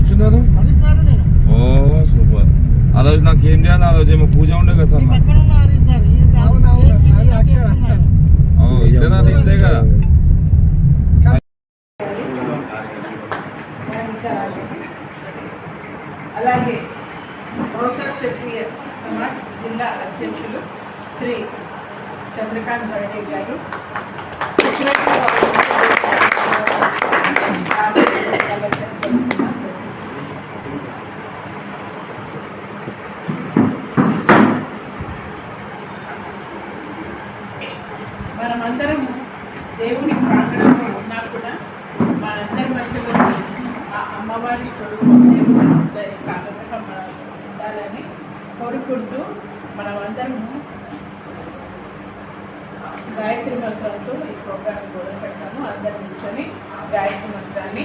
కూర్చున్నారు హరి సార్ నేను. ఓ సూపర్. ఆ రోజు నాకు ఏం చేయాలి? ఆ రోజు ఏమో పూజ ఉండే కదా సార్ కాదు, ఇద్దరు అలాగే బహుశా క్షత్రియ సమాజ్ జిల్లా అధ్యక్షులు శ్రీ చంద్రకాంత్ బర్డే గారు. మనమందరం దేవుని ప్రాంగణంలో ఉన్నా కూడా మనందరి అందరి మధ్యలో ఆ అమ్మవారి స్వరూపం దేవుని కాకపోతే మనం ఉండాలని కోరుకుంటూ మనమందరము గాయత్రి మంత్రంతో ఈ ప్రోగ్రాం కూడా పెట్టాము అందరం కూర్చొని గాయత్రి మంత్రాన్ని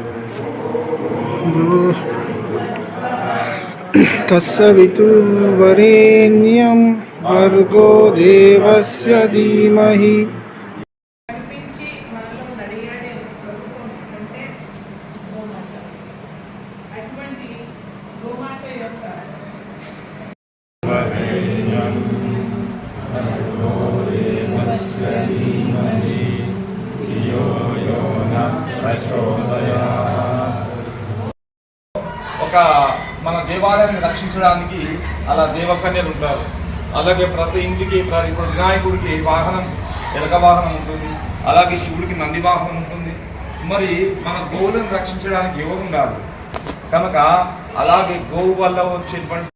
నడియాడే స్వరూపం అంటే గోమాత. అటువంటి గోమాత యొక్క ఒక మన దేవాలయాన్ని రక్షించడానికి అలా దేవకన్యలు ఉంటారు. అలాగే ప్రతి ఇంటికి ప్రతి ఇప్పుడు వినాయకుడికి వాహనం ఎలక వాహనం ఉంటుంది. అలాగే శివుడికి నంది వాహనం ఉంటుంది. మరి మన గోవులను రక్షించడానికి ఎవరు ఉండాలి కనుక అలాగే గోవు వల్ల వచ్చేటువంటి